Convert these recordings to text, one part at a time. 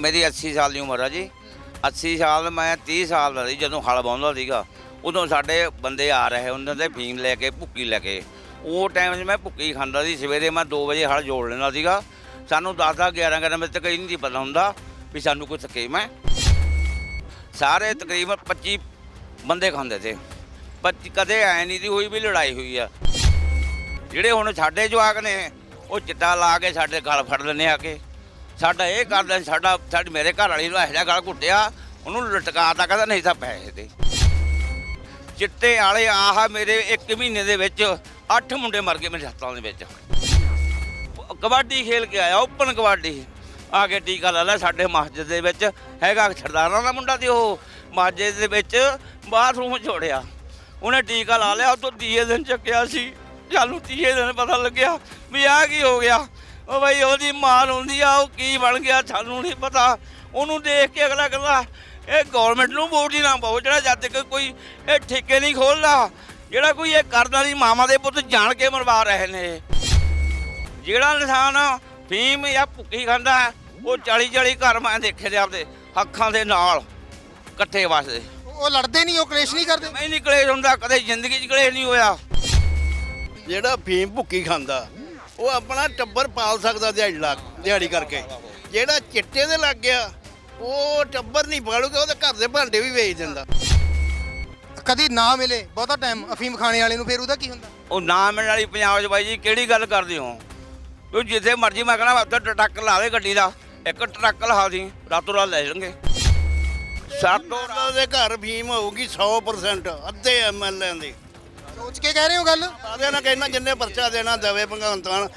ਮੇਰੀ 80 ਸਾਲ ਦੀ ਉਮਰ ਆ ਜੀ। 80 ਸਾਲ ਮੈਂ 30 ਸਾਲ ਦਾ ਸੀ, ਜਦੋਂ ਹਲ ਵਾਹੁੰਦਾ ਸੀਗਾ। ਉਦੋਂ ਸਾਡੇ ਬੰਦੇ ਆ ਰਹੇ, ਉਹਨਾਂ ਦੇ ਫੀਮ ਲੈ ਕੇ, ਭੁੱਕੀ ਲੈ ਕੇ। ਉਹ ਟਾਈਮ 'ਚ ਮੈਂ ਭੁੱਕੀ ਖਾਂਦਾ ਸੀ, ਸਵੇਰੇ ਮੈਂ 2 ਵਜੇ ਹਲ ਜੋੜ ਲੈਂਦਾ ਸੀਗਾ। ਸਾਨੂੰ 10 10 11 11 ਵਜੇ ਤੱਕ ਇਹ ਨਹੀਂ ਸੀ ਪਤਾ ਹੁੰਦਾ ਵੀ ਸਾਨੂੰ ਕੋਈ ਸਕੀਮ ਹੈ। ਸਾਰੇ ਤਕਰੀਬਨ 25 ਬੰਦੇ ਖਾਂਦੇ ਤੇ 25 ਕਦੇ ਐ ਨਹੀਂ ਦੀ ਹੋਈ ਵੀ ਲੜਾਈ ਹੋਈ ਆ। ਜਿਹੜੇ ਹੁਣ ਸਾਡੇ ਜਵਾਕ ਨੇ, ਉਹ ਚਿੱਟਾ ਲਾ ਕੇ ਸਾਡੇ ਗਲ ਫੜ ਲੈਂਦੇ ਆ ਕੇ। ਸਾਡਾ ਇਹ ਕਰਦੇ ਸਾਡਾ ਸਾਡੇ ਮੇਰੇ ਘਰ ਵਾਲੀ ਨੂੰ ਇਹੋ ਜਿਹਾ ਗਲ ਘੁੱਟਿਆ, ਉਹਨੂੰ ਲਟਕਾਤਾ, ਕਹਿੰਦਾ ਨਹੀਂ ਤਾਂ ਪੈਸੇ ਦੇ। ਚਿੱਟੇ ਵਾਲੇ ਆਹ ਮੇਰੇ 1 ਮਹੀਨੇ ਦੇ ਵਿੱਚ 8 ਮੁੰਡੇ ਮਰ ਗਏ ਮੇਰੇ ਹੱਥਾਂ ਦੇ ਵਿੱਚ। ਕਬੱਡੀ ਖੇਲ ਕੇ ਆਇਆ, ਓਪਨ ਕਬੱਡੀ। ਆ ਕੇ ਟੀਕਾ ਲਾ ਲਿਆ ਸਾਡੇ ਮਸਜਿਦ ਦੇ ਵਿੱਚ, ਹੈਗਾ ਸਰਦਾਰਾਂ ਦਾ ਮੁੰਡਾ ਤੇ ਉਹ ਮਸਜਿਦ ਦੇ ਵਿੱਚ ਬਾਥਰੂਮ ਛੋੜਿਆ ਉਹਨੇ ਟੀਕਾ ਲਾ ਲਿਆ ਉਹ ਤੋਂ ਤੀਏ ਦਿਨ ਚੱਕਿਆ ਸੀ। ਸਾਨੂੰ ਤੀਏ ਦਿਨ ਪਤਾ ਲੱਗਿਆ ਵੀ ਆ ਕੀ ਹੋ ਗਿਆ। ਉਹ ਬਈ ਉਹਦੀ ਮਾਂ ਹੁੰਦੀ ਆ ਉਹ ਕੀ ਬਣ ਗਿਆ ਸਾਨੂੰ ਨਹੀਂ ਪਤਾ। ਉਹਨੂੰ ਦੇਖ ਕੇ ਅਗਲਾ ਕਹਿੰਦਾ ਇਹ ਗਵਰਨਮੈਂਟ ਨੂੰ ਵੋਟ ਹੀ ਨਾ ਪਾਓ ਜਿਹੜਾ ਜਦ ਤੱਕ ਕੋਈ ਇਹ ਠੇਕੇ ਨਹੀਂ ਖੋਲਦਾ ਜਿਹੜਾ ਕੋਈ ਇਹ ਕਰਦਾ ਨਹੀਂ ਮਾਮਾ ਦੇ ਪੁੱਤ ਜਾਣ ਕੇ ਮਰਵਾ ਰਹੇ ਨੇ। ਜਿਹੜਾ ਇਨਸਾਨ ਫੀਮ ਜਾਂ ਭੁੱਕੀ ਖਾਂਦਾ ਉਹ 40 40 ਘਰ ਮੈਂ ਦੇਖੇ ਦੇ ਆਪਦੇ ਅੱਖਾਂ ਦੇ ਨਾਲ ਇਕੱਠੇ ਵਸਦੇ। ਉਹ ਲੜਦੇ ਨਹੀਂ ਉਹ ਕਲੇਸ਼ ਨਹੀਂ ਕਰਦੇ? ਨਹੀਂ ਕਲੇਸ਼ ਹੁੰਦਾ ਕਦੇ ਜ਼ਿੰਦਗੀ 'ਚ ਕਲੇਸ਼ ਨਹੀਂ ਹੋਇਆ। ਜਿਹੜਾ ਫੀਮ ਭੁੱਕੀ ਖਾਂਦਾ ਉਹ ਆਪਣਾ ਟੱਬਰ ਪਾਲ ਸਕਦਾ ਦਿਹਾੜੀ ਲਾ ਦਿਹਾੜੀ ਕਰਕੇ। ਜਿਹੜਾ ਚਿੱਟੇ ਦੇ ਲੱਗ ਗਿਆ ਉਹ ਟੱਬਰ ਨਹੀਂ ਪਾਲੂਗਾ ਉਹਦੇ ਘਰ ਦੇ ਭਾਂਡੇ ਵੀ ਵੇਚ ਦਿੰਦਾ। ਕਦੀ ਨਾ ਮਿਲੇ ਬਹੁਤਾ ਟਾਈਮ ਅਫੀਮ ਖਾਣੇ ਵਾਲੇ ਨੂੰ ਫਿਰ ਉਹਦਾ ਕੀ ਹੁੰਦਾ? ਉਹ ਨਾ ਮਿਲਣ ਵਾਲੀ ਪੰਜਾਬ 'ਚ ਬਾਈ ਜੀ ਕਿਹੜੀ ਗੱਲ ਕਰਦੇ ਹੋ? ਤੂੰ ਜਿੱਥੇ ਮਰਜ਼ੀ ਮੈਂ ਕਹਣਾ ਉੱਥੇ ਟਰੱਕ ਲਾ ਦੇ ਗੱਡੀ ਦਾ। ਇੱਕ ਟਰੱਕ ਲਾ ਦੀ ਰਾਤੋਂ ਰਾਤ ਲੈ ਜਾਣਗੇ। ਸਾਤੋਂ ਦੇ ਘਰ ਫੀਮ ਹੋਊਗੀ 100% ਅੱਧੇ ਐਮਐਲਏ ਦੀ। ਸੋਚ ਕੇ ਕਹਿ ਰਹੇ ਹੋ ਗੱਲ? ਆਦੇ ਨਾਲ ਕਹਿੰਦਾ ਜਿੰਨੇ ਪਰਚਾ ਦੇਣਾ ਦਵੇ ਭਗਵੰਤ ਮਾਨ।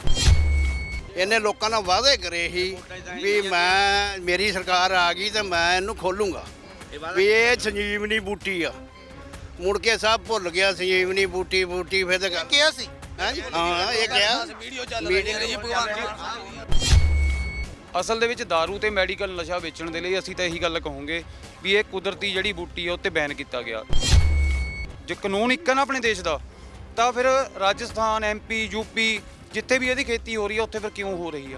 ਇਹਨੇ ਲੋਕਾਂ ਨਾਲ ਵਾਅਦੇ ਕਰੇ ਸੀ ਵੀ ਮੈਂ ਮੇਰੀ ਸਰਕਾਰ ਆ ਗਈ ਤੇ ਮੈਂ ਇਹਨੂੰ ਖੋਲੂੰਗਾ। ਵੀ ਇਹ ਸੰਜੀਵਨੀ ਬੂਟੀ ਆ। ਮੁੜ ਕੇ ਸਭ ਭੁੱਲ ਗਿਆ ਸੰਜੀਵਨੀ ਬੂਟੀ ਬੂਟੀ ਫਿਰ ਤੇ ਕਿਹਾ ਸੀ? ਹੈਂ ਜੀ? ਹਾਂ ਇਹ ਕਿਹਾ। ਵੀਡੀਓ ਚੱਲ ਰਹੀ ਹੈ ਜੀ ਭਗਵਾਨ ਅਸਲ ਦੇ ਵਿੱਚ दारू ਤੇ ਮੈਡੀਕਲ ਨਸ਼ਾ ਵੇਚਣ ਦੇ ਲਈ ਅਸੀਂ ਤਾਂ ਇਹੀ ਗੱਲ ਕਹੋਗੇ ਵੀ ਇਹ ਕੁਦਰਤੀ ਜਿਹੜੀ ਬੂਟੀ ਹੈ ਉੱਤੇ ਬੈਨ ਕੀਤਾ ਗਿਆ। ਜੇ ਕਾਨੂੰਨ ਇੱਕ ਹੈ ਨਾ ਆਪਣੇ ਦੇਸ਼ ਦਾ ਤਾਂ ਫਿਰ ਰਾਜਸਥਾਨ ਐਮਪੀ ਯੂਪੀ ਜਿੱਥੇ ਵੀ ਇਹਦੀ ਖੇਤੀ ਹੋ ਰਹੀ ਹੈ ਉੱਥੇ ਫਿਰ ਕਿਉਂ ਹੋ ਰਹੀ ਆ?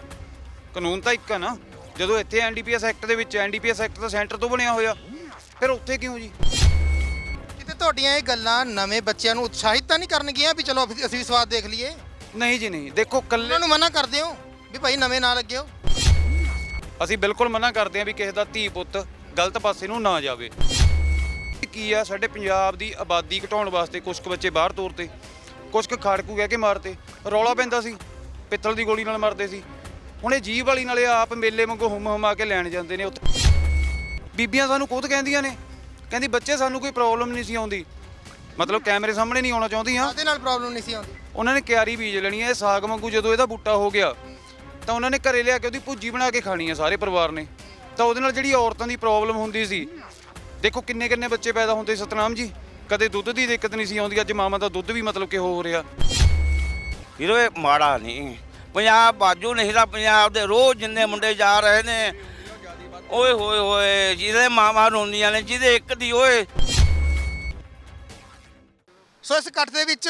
ਕਾਨੂੰਨ ਤਾਂ ਇੱਕ ਹੈ ਨਾ ਜਦੋਂ ਇੱਥੇ ਐਨਡੀਪੀਐਸ ਐਕਟ ਦੇ ਵਿੱਚ ਐਨਡੀਪੀਐਸ ਐਕਟ ਤਾਂ ਸੈਂਟਰ ਤੋਂ ਬਣਿਆ ਹੋਇਆ ਫਿਰ ਉੱਥੇ ਕਿਉਂ ਜੀ? ਕਿਤੇ ਤੁਹਾਡੀਆਂ ਇਹ ਗੱਲਾਂ ਨਵੇਂ ਬੱਚਿਆਂ ਨੂੰ ਉਤਸ਼ਾਹਿਤ ਤਾਂ ਨਹੀਂ ਕਰਨਗੀਆਂ ਵੀ ਚਲੋ ਅਸੀਂ ਅਸੀਂ ਵੀ ਸਵਾਦ ਦੇਖ ਲਈਏ? ਨਹੀਂ ਜੀ ਨਹੀਂ। ਦੇਖੋ ਕੱਲੇ ਉਹਨਾਂ ਨੂੰ ਮਨਾ ਕਰਦੇ ਹੋ ਵੀ ਭਾਈ ਨਵੇਂ ਨਾ ਲੱਗਿਓ? ਅਸੀਂ ਬਿਲਕੁਲ ਮਨਾ ਕਰਦੇ ਹਾਂ ਵੀ ਕਿਸੇ ਦਾ ਧੀ ਪੁੱਤ ਗਲਤ ਪਾਸੇ ਨੂੰ ਨਾ ਜਾਵੇ। ਕੀ ਆ? ਸਾਡੇ ਪੰਜਾਬ ਦੀ ਆਬਾਦੀ ਘਟਾਉਣ ਵਾਸਤੇ ਕੁਝ ਕੁ ਬੱਚੇ ਬਾਹਰ ਤੋਰਤੇ। ਕੁਝ ਕੁ ਖਾੜਕੂ ਕਹਿ ਕੇ ਮਾਰਤੇ। ਰੌਲਾ ਪੈਂਦਾ ਸੀ। ਪਿੱਤਲ ਦੀ ਗੋਲੀ ਨਾਲ ਮਾਰਦੇ ਸੀ। ਹੁਣ ਇਹ ਜੀਵ ਵਾਲੀ ਨਾਲੇ ਆਪ ਮੇਲੇ ਵਾਂਗੂ ਹੁਮ ਹੁਮਾ ਕੇ ਲੈਣ ਜਾਂਦੇ ਨੇ ਉੱਥੇ। ਬੀਬੀਆਂ ਸਾਨੂੰ ਖੁਦ ਕਹਿੰਦੀਆਂ ਨੇ। ਕਹਿੰਦੀ ਬੱਚੇ ਸਾਨੂੰ ਕੋਈ ਪ੍ਰੋਬਲਮ ਨਹੀਂ ਸੀ ਆਉਂਦੀ। ਮਤਲਬ ਕੈਮਰੇ ਸਾਹਮਣੇ ਨਹੀਂ ਆਉਣਾ ਚਾਹੁੰਦੀਆਂ। ਉਹਦੇ ਨਾਲ ਪ੍ਰੋਬਲਮ ਨਹੀਂ ਸੀ ਆਉਂਦੀ? ਉਹਨਾਂ ਨੇ ਕਿਆਰੀ ਬੀਜ ਲੈਣੀ ਹੈ ਇਹ ਸਾਗ ਵਾਂਗੂ ਜਦੋਂ ਇਹਦਾ ਬੂਟਾ ਹੋ ਗਿਆ ਤਾਂ ਉਹਨਾਂ ਨੇ ਘਰੇ ਲਿਆ ਕੇ ਉਹਦੀ ਭੁੱਜੀ ਬਣਾ ਕੇ ਖਾਣੀ ਹੈ ਸਾਰੇ ਪਰਿਵਾਰ ਨੇ। ਤਾਂ ਉਹਦੇ ਨਾਲ ਜਿਹੜੀ ਔਰਤਾਂ ਦੀ ਪ੍ਰੋਬਲਮ ਹੁੰਦੀ ਸੀ ਦੇਖੋ ਕਿੰਨੇ ਕਿੰਨੇ ਬੱਚੇ ਪੈਦਾ ਹੁੰਦੇ ਸਤਨਾਮ ਜੀ। ਕਦੇ ਦੁੱਧ ਦੀ ਦਿੱਕਤ ਨਹੀਂ ਸੀ ਆਉਂਦੀ ਅੱਜ ਮਾਵਾਂ ਦਾ ਦੁੱਧ ਵੀ ਮਤਲਬ ਕਿ ਹੋ ਰਿਹਾ। ਵੀਰੋ ਇਹ ਮਾੜਾ ਨਹੀਂ। ਪੰਜਾਬ ਬਾਜੂ ਨਹੀਂ ਤਾਂ ਪੰਜਾਬ ਦੇ ਰੋਜ਼ ਜਿੰਨੇ ਮੁੰਡੇ ਜਾ ਰਹੇ ਨੇ ਓਏ ਹੋਏ ਹੋਏ ਜਿਹਦੇ ਮਾਵਾਂ ਰੋਂਦੀਆਂ ਨੇ ਜਿਹਦੇ ਇੱਕ ਦੀ ਓਏ। ਸੋ ਇਸ ਇਕੱਠ ਦੇ ਵਿੱਚ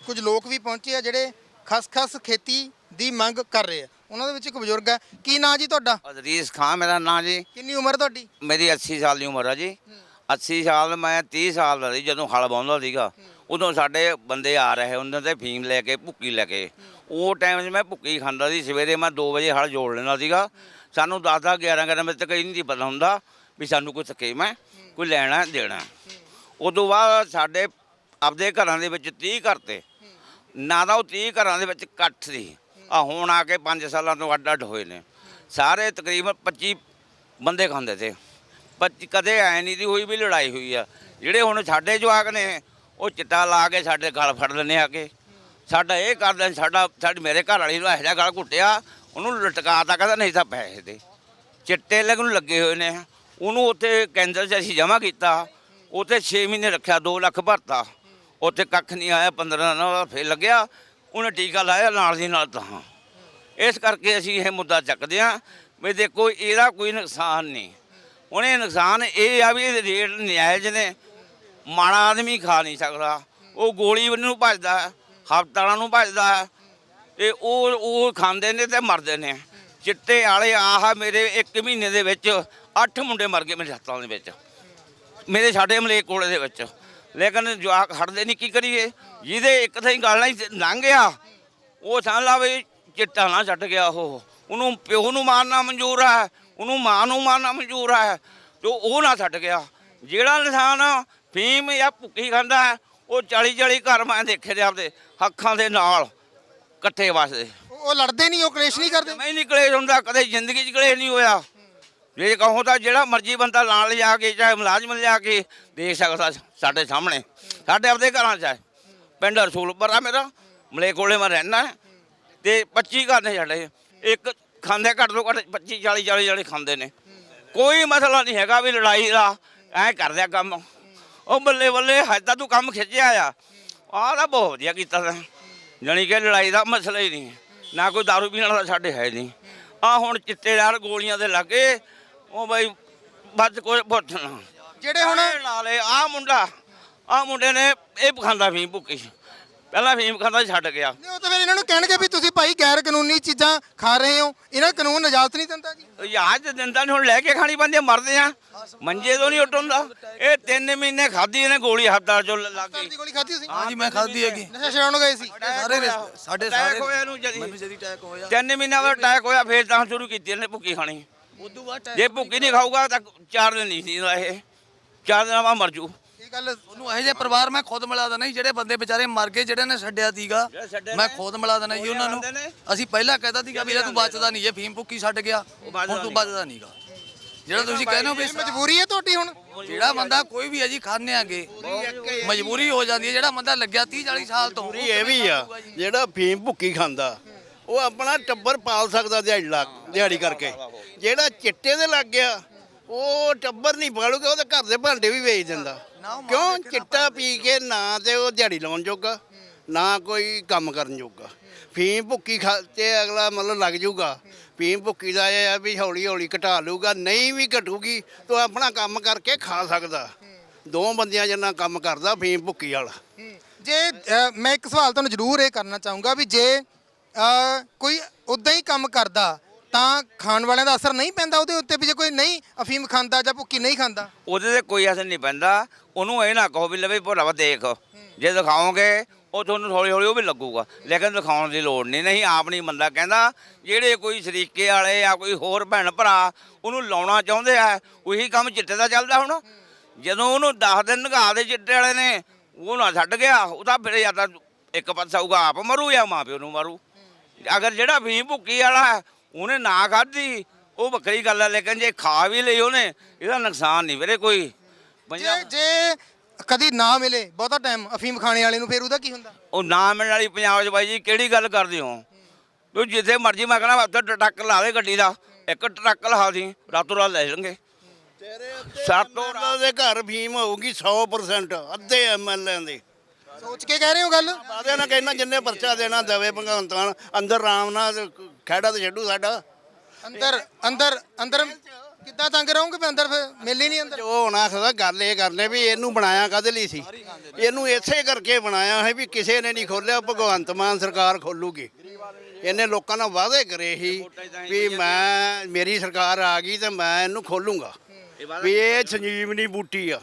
ਕੁਝ ਲੋਕ ਵੀ ਪਹੁੰਚੇ ਆ ਜਿਹੜੇ ਖਸਖਸ ਖੇਤੀ ਦੀ ਮੰਗ ਕਰ ਰਹੇ ਆ। ਉਹਨਾਂ ਦੇ ਵਿੱਚ ਇੱਕ ਬਜ਼ੁਰਗ ਹੈ। ਕੀ ਨਾਂ ਜੀ ਤੁਹਾਡਾ? ਅਜ਼ਰੀਜ਼ ਖਾਨ ਮੇਰਾ ਨਾਂ ਜੀ। ਕਿੰਨੀ ਉਮਰ ਤੁਹਾਡੀ? ਮੇਰੀ 80 ਸਾਲ ਦੀ ਉਮਰ ਆ ਜੀ। 80 ਸਾਲ ਮੈਂ 30 ਸਾਲ ਦਾ ਸੀ ਜਦੋਂ ਹਲ ਵਾਹੁੰਦਾ ਸੀਗਾ। ਉਦੋਂ ਸਾਡੇ ਬੰਦੇ ਆ ਰਹੇ ਉਹਨਾਂ ਦੇ ਫੀਮ ਲੈ ਕੇ ਭੁੱਕੀ ਲੈ ਕੇ। ਉਹ ਟਾਈਮ 'ਚ ਮੈਂ ਭੁੱਕੀ ਖਾਂਦਾ ਸੀ। ਸਵੇਰੇ ਮੈਂ 2 ਵਜੇ ਹਲ ਜੋੜ ਲੈਂਦਾ ਸੀਗਾ। ਸਾਨੂੰ 10 10 11 11 ਵਜੇ ਤੱਕ ਇਹ ਨਹੀਂ ਪਤਾ ਹੁੰਦਾ ਵੀ ਸਾਨੂੰ ਕੋਈ ਸਕੀਮ ਹੈ। ਕੋਈ ਲੈਣਾ ਦੇਣਾ। ਉਦੋਂ ਬਾਅਦ ਸਾਡੇ ਆਪਦੇ ਘਰਾਂ ਦੇ ਵਿੱਚ 30 ਘਰ ਤੇ। ਨਾ ਤਾਂ ਉਹ 30 ਘਰਾਂ ਦੇ ਵਿੱਚ ਇਕੱਠ ਸੀ। ਆ ਹੁਣ ਆ ਕੇ 5 ਸਾਲਾਂ ਤੋਂ ਅੱਡ ਅੱਡ ਹੋਏ ਨੇ। ਸਾਰੇ ਤਕਰੀਬਨ 25 ਬੰਦੇ ਖਾਂਦੇ ਤੇ। ਪਰ ਕਦੇ ਐ ਨਹੀਂ ਦੀ ਹੋਈ ਵੀ ਲੜਾਈ ਹੋਈ ਆ। ਜਿਹੜੇ ਹੁਣ ਸਾਡੇ ਜਵਾਕ ਨੇ, ਉਹ ਚਿੱਟਾ ਲਾ ਕੇ ਸਾਡੇ ਗਲ ਫੜ ਲੈਂਦੇ ਆ ਕੇ। ਸਾਡਾ ਇਹ ਕਰਦੇ ਸਾਡਾ, ਸਾਡੇ ਮੇਰੇ ਘਰ ਵਾਲੀ ਨੂੰ ਇਹੋ ਜਿਹਾ ਗਲ ਘੁੱਟਿਆ, ਉਹਨੂੰ ਲਟਕਾਤਾ ਕਹਿੰਦਾ ਨਹੀਂ ਤਾਂ ਪੈਸੇ ਦੇ। ਚਿੱਟੇ ਲੱਗ ਨੂੰ ਲੱਗੇ ਹੋਏ ਨੇ। ਉਹਨੂੰ ਉੱਥੇ ਕੇਂਦਰ 'ਚ ਅਸੀਂ ਜਮ੍ਹਾਂ ਕੀਤਾ। ਉੱਥੇ 6 ਮਹੀਨੇ ਰੱਖਿਆ 2 ਲੱਖ ਭਰਤਾ। ਉੱਥੇ ਕੱਖ ਨਹੀਂ ਆਇਆ 15 ਦਿਨਾਂ ਬਾਅਦ ਫਿਰ ਲੱਗਿਆ। ਉਹਨੇ ਟੀਕਾ ਲਾਇਆ, ਨਾਲ ਦੀ ਨਾਲ ਤਾਂ ਇਸ ਕਰਕੇ ਅਸੀਂ ਇਹ ਮੁੱਦਾ ਚੱਕਦੇ ਹਾਂ ਵੀ ਦੇਖੋ, ਇਹਦਾ ਕੋਈ ਨੁਕਸਾਨ ਨਹੀਂ। ਹੁਣ ਇਹ ਨੁਕਸਾਨ ਇਹ ਆ ਵੀ ਇਹ ਰੇਟ ਨਿਆਇਜ਼ ਨੇ। ਮਾੜਾ ਆਦਮੀ ਖਾ ਨਹੀਂ ਸਕਦਾ। ਉਹ ਗੋਲੀ ਨੂੰ ਭੱਜਦਾ ਹਫ਼ਤਾਲਾਂ ਨੂੰ ਭੱਜਦਾ। ਹੈ ਤੇ ਉਹ ਉਹ ਖਾਂਦੇ ਨੇ ਤੇ ਮਰਦੇ ਨੇ। ਚਿੱਟੇ ਵਾਲੇ ਆਹ ਮੇਰੇ 1 ਮਹੀਨੇ ਦੇ ਵਿੱਚ 8 ਮੁੰਡੇ ਮਰ ਗਏ ਮੇਰੇ ਹੱਥਾਂ ਦੇ ਵਿੱਚ। ਮੇਰੇ ਸਾਡੇ ਮਲੇਕ ਕੋਲੇ ਦੇ ਵਿੱਚ। ਲੇਕਿਨ ਜਵਾਕ ਹਟਦੇ ਨਹੀਂ ਕੀ ਕਰੀਏ? ਜਿਹਦੇ ਇੱਕ ਥਾਈ ਗੱਲ ਨਹੀਂ ਲੰਘ ਗਿਆ ਉਹ ਸਮਝ ਲਾ ਵੀ ਚਿੱਟਾ ਨਾ ਛੱਡ ਗਿਆ ਉਹ। ਉਹਨੂੰ ਪਿਓ ਨੂੰ ਮਾਰਨਾ ਮਨਜ਼ੂਰ ਹੈ ਉਹਨੂੰ ਮਾਂ ਨੂੰ ਮਾਰਨਾ ਮਨਜ਼ੂਰ ਹੈ ਤੇ ਉਹ ਨਾ ਛੱਡ ਗਿਆ। ਜਿਹੜਾ ਇਨਸਾਨ ਫੀਮ ਜਾਂ ਭੁੱਕੀ ਖਾਂਦਾ ਹੈ ਉਹ 40 40 ਘਰ ਮੈਂ ਦੇਖੇ ਦੇ ਆਪਦੇ ਅੱਖਾਂ ਦੇ ਨਾਲ ਇਕੱਠੇ ਵਸਦੇ। ਉਹ ਉਹ ਲੜਦੇ ਨਹੀਂ ਉਹ ਕਲੇਸ਼ ਨਹੀਂ ਕਰਦੇ? ਮੈਂ ਨਹੀਂ ਕਲੇਸ਼ ਹੁੰਦਾ ਕਦੇ ਜ਼ਿੰਦਗੀ 'ਚ ਕਲੇਸ਼ ਨਹੀਂ ਹੋਇਆ। ਜੇ ਕਹੋ ਤਾਂ ਜਿਹੜਾ ਮਰਜ਼ੀ ਬੰਦਾ ਨਾਲ ਲਿਜਾ ਕੇ, ਚਾਹੇ ਮੁਲਾਜ਼ਮ ਲਿਜਾ ਕੇ ਦੇਖ ਸਕਦਾ ਸਾਡੇ ਸਾਹਮਣੇ। ਸਾਡੇ ਆਪਦੇ ਘਰਾਂ 'ਚ ਹੈ। ਪਿੰਡ ਰਸੂਲਪੁਰ ਆ ਮੇਰਾ। ਮਲੇ ਕੋਲੇ ਮੈਂ ਰਹਿਣਾ ਤੇ 25 ਘਰ ਨੇ ਸਾਡੇ। ਇੱਕ ਖਾਂਦੇ ਘੱਟ ਤੋਂ ਘੱਟ 25 40 40 ਜਿਹੜੇ ਖਾਂਦੇ ਨੇ। ਕੋਈ ਮਸਲਾ ਨਹੀਂ ਹੈਗਾ ਵੀ ਲੜਾਈ ਦਾ। ਐ ਕਰਦਿਆ ਕੰਮ। ਉਹ ਬੱਲੇ ਬੱਲੇ, ਹਜੇ ਤਾਂ ਤੂੰ ਕੰਮ ਖਿੱਚਿਆ ਆ। ਆਹ ਤਾਂ ਬਹੁਤ ਵਧੀਆ ਕੀਤਾ ਤੈਂ। ਜਾਣੀ ਕਿ ਲੜਾਈ ਦਾ ਮਸਲਾ ਹੀ ਨਹੀਂ ਨਾ ਕੋਈ ਦਾਰੂ ਪੀਣ ਵਾਲਾ ਸਾਡੇ ਹੈ ਨਹੀਂ। ਆ ਹੁਣ ਚਿੱਟੇਦਾਰ ਗੋਲੀਆਂ ਦੇ ਲੱਗੇ ਉਹ ਬਈ ਬੱਜ ਕੋਈ ਪੁੱਛਣਾ ਜਿਹੜੇ ਹੁਣ ਨਾਲੇ ਆ ਮੁੰਡਾ ਆ ਮੁੰਡੇ ਨੇ ਇਹ ਖਾਂਦਾ ਫੀਮ ਭੁੱਕੀ। ਪਹਿਲਾਂ ਫੀਮ ਖਾਂਦਾ ਛੱਡ ਗਿਆ। ਨਹੀਂ, ਉਹ ਤਾਂ ਫਿਰ ਇਹਨਾਂ ਨੂੰ ਕਹਿਣਗੇ ਵੀ ਤੁਸੀਂ ਭਾਈ ਗੈਰ ਕਾਨੂੰਨੀ ਚੀਜ਼ਾਂ ਖਾ ਰਹੇ ਹੋ। ਇਹਨਾਂ ਕਾਨੂੰਨ ਇਜਾਜ਼ਤ ਨਹੀਂ ਦਿੰਦਾ ਜੀ। ਯਾਦ ਦਿੰਦਾ ਨਹੀਂ ਹੁਣ ਲੈ ਕੇ ਖਾਣੀ ਪੈਂਦੀ ਆ, ਮਰਦੇ ਆ। ਮੰਜੇ ਤੋਂ ਨਹੀਂ ਉੱਠਦਾ। ਇਹ ਤਿੰਨ ਮਹੀਨੇ ਖਾਧੀ ਇਹਨੇ ਗੋਲੀ ਹੱਥਾਂ ਚੋਂ ਲੱਗ ਗਈ ਦੀ ਗੋਲੀ ਖਾਧੀ ਤੁਸੀਂ? ਹਾਂਜੀ ਮੈਂ ਖਾਧੀ ਹੈਗੀ। ਨਸ਼ਾ ਛਡਾਉਣ ਗਏ ਸੀ? ਸਾਰੇ ਰਿਸ਼ਤੇ- ਸਾਡੇ ਅਟੈਕ ਸਾਰੇ ਹੋਇਆ ਇਹਨੂੰ ਜਦੀ। ਮੈਨੂੰ ਜਦੀ ਅਟੈਕ ਹੋਇਆ। ਤਿੰਨ ਮਹੀਨਿਆਂ ਬਾਅਦ ਅਟੈਕ ਹੋਇਆ ਫੇਰ ਤਾਂ ਸ਼ੁਰੂ ਕੀਤੀ ਇਹਨੇ ਭੁੱਕੀ ਖਾਣੀ। ਉਦੋਂ ਬਾਅਦ ਜੇ ਭੁੱਕੀ ਨਹੀਂ ਖਾਊਗਾ ਤਾਂ ਚਾਰ ਦਿਨ ਨਹੀਂ ਸੀਂਦਾ ਇਹ। ਚਾਰ ਦਿਨਾਂ ਬਾਅਦ ਮਰ ਜੂ। ਇਹ ਗੱਲ ਉਹਨੂੰ ਇਹੋ ਜਿਹੇ ਪਰਿਵਾਰ ਮੈਂ ਖੁਦ ਮਿਲਾ ਦੇਣਾ ਜੀ ਜਿਹੜੇ ਬੰਦੇ ਵਿਚਾਰੇ ਮਰ ਗਏ ਜਿਹੜੇ ਨੇ ਛੱਡਿਆ ਸੀਗਾ ਜਿਹੜੇ ਛੱਡੇ ਮੈਂ ਨੇ, ਖੁਦ ਮਿਲਾ ਦੇਣਾ ਜੀ ਉਹੀ ਉਹਨਾਂ ਨੂੰ। ਆਉਂਦੇ। ਅਸੀਂ ਪਹਿਲਾਂ ਕਹਿਤਾ ਸੀਗਾ ਵੀ ਜੇ ਤੂੰ ਬਚਦਾ ਨਹੀਂ ਜੇ ਫੀਮ ਭੁੱਕੀ ਛੱਡ ਗਿਆ ਬਚਦਾ ਹੁਣ ਤੂੰ ਨਹੀਂ। ਬਚਦਾ ਨਹੀਂਗਾ ਜਿਹੜਾ ਤੁਸੀਂ ਕਹਿੰਦੇ ਹੋ ਵੀ ਇਹ ਮਜਬੂਰੀ ਹੈ ਤੁਹਾਡੀ ਹੁਣ? ਜਿਹੜਾ ਬੰਦਾ ਕੋਈ ਵੀ ਹੈ ਜੀ ਖਾਣੇ ਆਗੇ। ਮਜਬੂਰੀ ਹੋ ਜਾਂਦੀ ਹੈ ਜਿਹੜਾ ਬੰਦਾ ਲੱਗਿਆ 30 40 ਸਾਲ ਤੋਂ। ਇਹ ਵੀ ਆ ਜਿਹੜਾ ਫੀਮ ਭੁੱਕੀ ਖਾਂਦਾ ਉਹ ਆਪਣਾ ਟੱਬਰ ਪਾਲ ਸਕਦਾ ਦਿਹਾੜੀ ਲਾ ਦਿਹਾੜੀ ਕਰਕੇ। ਜਿਹੜਾ ਚਿੱਟੇ ਦੇ ਲੱਗ ਗਿਆ ਉਹ ਟੱਬਰ ਨਹੀਂ ਪਾਲੂਗਾ ਉਹਦੇ ਘਰ ਦੇ ਭਾਂਡੇ ਵੀ ਵੇਚ ਦਿੰਦਾ। ਕਿਉਂ? ਚਿੱਟਾ ਪੀ ਕੇ ਨਾ ਤੇ ਉਹ ਦਿਹਾੜੀ ਲਾਉਣ ਜੋਗਾ ਨਾ ਕੋਈ ਕੰਮ ਕਰਨ ਜੋਗਾ। ਫੀਮ ਭੁੱਕੀ ਖਾ ਤੇ ਅਗਲਾ ਮਤਲਬ ਲੱਗ ਜਾਊਗਾ ਫੀਮ ਭੁੱਕੀ ਦਾ ਇਹ ਆ ਵੀ ਹੌਲੀ ਹੌਲੀ ਘਟਾ ਲਊਗਾ ਨਹੀਂ ਵੀ ਘਟੂਗੀ ਤਾਂ ਆਪਣਾ ਕੰਮ ਕਰਕੇ ਖਾ ਸਕਦਾ। ਦੋ ਬੰਦਿਆਂ ਜਿੰਨਾ ਕੰਮ ਕਰਦਾ ਫੀਮ ਭੁੱਕੀ ਵਾਲਾ। ਜੇ ਮੈਂ ਇੱਕ ਸਵਾਲ ਤੁਹਾਨੂੰ ਜ਼ਰੂਰ ਇਹ ਕਰਨਾ ਚਾਹੂੰਗਾ ਵੀ ਜੇ ਕੋਈ ਉਦਾਂ ਹੀ ਕੰਮ ਕਰਦਾ ਤਾਂ ਖਾਣ ਵਾਲਿਆਂ ਦਾ ਅਸਰ ਨਹੀਂ ਪੈਂਦਾ ਉਹਦੇ ਉੱਤੇ ਵੀ ਜੇ ਕੋਈ ਨਹੀਂ ਅਫੀਮ ਖਾਂਦਾ ਜਾਂ ਭੁੱਕੀ ਨਹੀਂ ਖਾਂਦਾ। ਉਹਦੇ ਤੇ ਕੋਈ ਅਸਰ ਨਹੀਂ ਪੈਂਦਾ। ਉਹਨੂੰ ਇਹ ਨਾ ਕਹੋ ਵੀ ਲਵੇ ਭੋਰਾ ਦੇਖ ਜੇ ਦਿਖਾਓਗੇ ਉਹ ਤੁਹਾਨੂੰ ਹੌਲੀ ਹੌਲੀ ਉਹ ਵੀ ਲੱਗੂਗਾ। ਲੇਕਿਨ ਦਿਖਾਉਣ ਦੀ ਲੋੜ ਨਹੀਂ। ਨਹੀਂ ਆਪ ਨਹੀਂ ਬੰਦਾ ਕਹਿੰਦਾ ਜਿਹੜੇ ਕੋਈ ਸ਼ਰੀਕੇ ਵਾਲੇ ਆ ਕੋਈ ਹੋਰ ਭੈਣ ਭਰਾ ਉਹਨੂੰ ਲਾਉਣਾ ਚਾਹੁੰਦੇ ਆ ਉਹੀ ਕੰਮ ਚਿੱਟੇ ਦਾ ਚੱਲਦਾ ਹੁਣ। ਜਦੋਂ ਉਹਨੂੰ 10 ਦਿਨ ਨਗਾ ਦੇ ਚਿੱਟੇ ਵਾਲੇ ਨੇ ਉਹ ਨਾ ਛੱਡ ਗਿਆ ਉਹ ਤਾਂ ਫਿਰ ਜਾਂ ਤਾਂ ਇੱਕ ਪਾਸਾ ਹੋਊਗਾ ਆਪ ਮਰੂ ਜਾਂ ਮਾਂ ਪਿਓ ਨੂੰ ਮਰੂ। ਅਗਰ ਜਿਹੜਾ ਭੀਮ ਭੁੱਕੀ ਵਾਲਾ ਹੈ, ਉਹਨੇ ਨਾ ਖਾਧੀ ਉਹ ਵੱਖਰੀ ਗੱਲ ਹੈ ਲੇਕਿਨ ਜੇ ਖਾ ਵੀ ਲਈ ਉਹਨੇ ਇਹਦਾ ਨੁਕਸਾਨ ਨਹੀਂ ਵੀਰੇ ਕੋਈ। ਜੇ ਜੇ ਕਦੀ ਨਾ ਮਿਲੇ ਬਹੁਤਾ ਟਾਈਮ ਅਫੀਮ ਖਾਣੇ ਵਾਲੇ ਨੂੰ ਫਿਰ ਉਹਦਾ ਕੀ ਹੁੰਦਾ? ਉਹ ਨਾ ਮਿਲਣ ਵਾਲੀ ਪੰਜਾਬ 'ਚ ਬਾਈ ਜੀ ਕਿਹੜੀ ਗੱਲ ਕਰਦੇ ਹੋ? ਤੂੰ ਜਿੱਥੇ ਮਰਜ਼ੀ ਮੈਂ ਕਹਣਾ ਉੱਥੇ ਟਰੱਕ ਲਾ ਦੇ ਗੱਡੀ ਦਾ ਇੱਕ ਟਰੱਕ ਲਾ ਦੀ ਰਾਤੋਂ ਰਾਤ ਲੈ ਜਾਣਗੇ। ਸਾਤੋਂ ਉਹਨਾਂ ਦੇ ਘਰ ਫੀਮ ਹੋਊਗੀ 100% ਅੱਧੇ ਐਮਐਲਏ ਦੇ। ਸੋਚ ਕੇ ਕਹਿ ਰਹੇ ਹੋ ਗੱਲ? ਆਦੇ ਨਾ ਕਹਿੰਦਾ ਜਿੰਨੇ ਪਰਚਾ ਦੇਣਾ ਦੇਵੇ ਭਗਵੰਤ ਮਾਨ ਅੰਦਰ ਆਰਾਮ ਨਾਲ ਖਹਿੜਾ ਤੇ ਛੱਡੂ ਸਾਡਾ। ਅੰਦਰ ਅੰਦਰ ਅੰਦਰ ਕਿੱਦਾਂ ਤੰਗ ਰਹੋਗੇ ਵੀ ਅੰਦਰ ਫਿਰ? ਮਿਲ ਹੀ ਨਹੀਂ ਅੰਦਰ। ਜੋ ਹੋਣਾ ਸਦਾ ਗੱਲ ਇਹ ਕਰਨੇ ਵੀ ਇਹਨੂੰ ਬਣਾਇਆ ਕਾਦੇ ਲਈ ਸੀ? ਇਹਨੂੰ ਇਸੇ ਕਰਕੇ ਬਣਾਇਆ ਹੈ ਵੀ ਕਿਸੇ ਨੇ ਨਹੀਂ ਖੋਲਿਆ ਭਗਵੰਤ ਮਾਨ ਸਰਕਾਰ ਖੋਲੂਗੀ। ਇਹਨੇ ਲੋਕਾਂ ਨਾਲ ਵਾਅਦੇ ਕਰੇ ਸੀ ਵੀ ਮੈਂ ਮੇਰੀ ਸਰਕਾਰ ਆ ਗਈ ਤੇ ਮੈਂ ਇਹਨੂੰ ਖੋਲੂੰਗਾ। ਵੀ ਇਹ ਸੰਜੀਵਨੀ ਬੂਟੀ ਆ।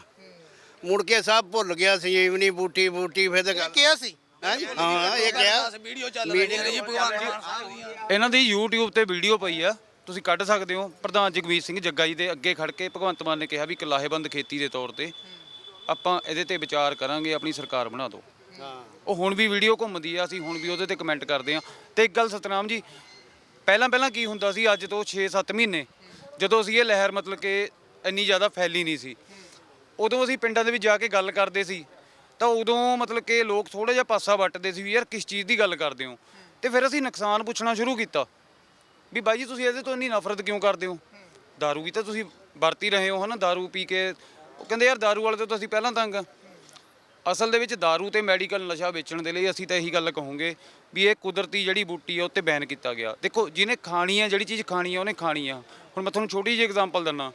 ਮੁੜ ਕੇ ਸਭ ਭੁੱਲ ਗਿਆ ਸੰਜੀਵਨੀ ਬੂਟੀ ਬੂਟੀ ਫਿਰ ਤੇ ਗੱਲ ਕਿਹਾ ਸੀ? ਹੈਂ? ਹਾਂ ਇਹ ਕਿਹਾ। ਵੀਡੀਓ ਚੱਲ ਰਹੀ ਹੈ ਜੀ ਭਗਵਾਨ ਜੀ ਇਹਨਾਂ ਦੀ YouTube ਤੇ ਵੀਡੀਓ ਪਈ ਆ। ਤੁਸੀਂ ਕੱਢ ਸਕਦੇ ਹੋ। ਪ੍ਰਧਾਨ ਜਗਮੀਤ ਸਿੰਘ ਜੱਗਾ ਜੀ ਦੇ ਅੱਗੇ ਖੜ ਕੇ ਭਗਵੰਤ ਮਾਨ ਨੇ ਕਿਹਾ ਵੀ ਇੱਕ ਲਾਹੇਬੰਦ ਖੇਤੀ ਦੇ ਤੌਰ ਤੇ ਆਪਾਂ ਇਹਦੇ ਤੇ ਵਿਚਾਰ ਕਰਾਂਗੇ ਆਪਣੀ ਸਰਕਾਰ ਬਣਾ ਦਿਓ। ਉਹ ਹੁਣ ਵੀ ਵੀਡੀਓ ਘੁੰਮਦੀ ਆ ਅਸੀਂ ਹੁਣ ਵੀ ਉਹਦੇ ਤੇ ਕਮੈਂਟ ਕਰਦੇ ਆ। ਤੇ ਇੱਕ ਗੱਲ ਸਤਨਾਮ ਜੀ ਪਹਿਲਾਂ ਪਹਿਲਾਂ ਕੀ ਹੁੰਦਾ ਸੀ ਅੱਜ ਤੋਂ 6-7 ਮਹੀਨੇ ਜਦੋਂ ਅਸੀਂ ਇਹ ਲਹਿਰ ਮਤਲਬ ਕਿ ਇੰਨੀ ਜ਼ਿਆਦਾ ਫੈਲੀ ਨਹੀਂ ਸੀ ਉਦੋਂ ਅਸੀਂ ਪਿੰਡਾਂ ਦੇ ਵਿੱਚ ਜਾ ਕੇ ਗੱਲ ਕਰਦੇ ਸੀ ਤਾਂ ਉਦੋਂ ਮਤਲਬ ਕਿ ਲੋਕ ਥੋੜਾ ਜਿਹਾ ਪਾਸਾ ਵੱਟਦੇ ਸੀ ਵੀ ਯਾਰ ਕਿਸ ਚੀਜ਼ ਦੀ ਗੱਲ ਕਰਦੇ ਹੋ ਤੇ ਫਿਰ ਅਸੀਂ ਨੁਕਸਾਨ ਪੁੱਛਣਾ ਸ਼ੁਰੂ ਕੀਤਾ ਵੀ ਬਾਈ ਜੀ ਤੁਸੀਂ ਇਹਦੇ ਤੋਂ ਇੰਨੀ ਨਫ਼ਰਤ ਕਿਉਂ ਕਰਦੇ ਹੋ दारू ਵੀ ਤਾਂ ਤੁਸੀਂ ਵਰਤੀ ਰਹੇ ਹੋ ਹਨਾ दारू ਪੀ ਕੇ ਉਹ ਕਹਿੰਦੇ ਯਾਰ दारू ਵਾਲੇ ਤੋਂ ਤਾਂ ਅਸੀਂ ਪਹਿਲਾਂ ਤੰਗ ਆ ਅਸਲ ਦੇ ਵਿੱਚ दारू ਤੇ ਮੈਡੀਕਲ ਨਸ਼ਾ ਵੇਚਣ ਦੇ ਲਈ ਅਸੀਂ ਤਾਂ ਇਹੀ ਗੱਲ ਕਹੋਗੇ ਵੀ ਇਹ ਕੁਦਰਤੀ ਜਿਹੜੀ ਬੂਟੀ ਆ ਉੱਤੇ ਬੈਨ ਕੀਤਾ ਗਿਆ ਦੇਖੋ ਜਿਹਨੇ ਖਾਣੀ ਆ ਜਿਹੜੀ ਚੀਜ਼ ਖਾਣੀ ਆ ਉਹਨੇ ਖਾਣੀ ਆ ਹੁਣ ਮੈਂ ਤੁਹਾਨੂੰ ਛੋਟੀ ਜਿਹੀ ਐਗਜ਼ਾਮਪਲ ਦਿੰਨਾ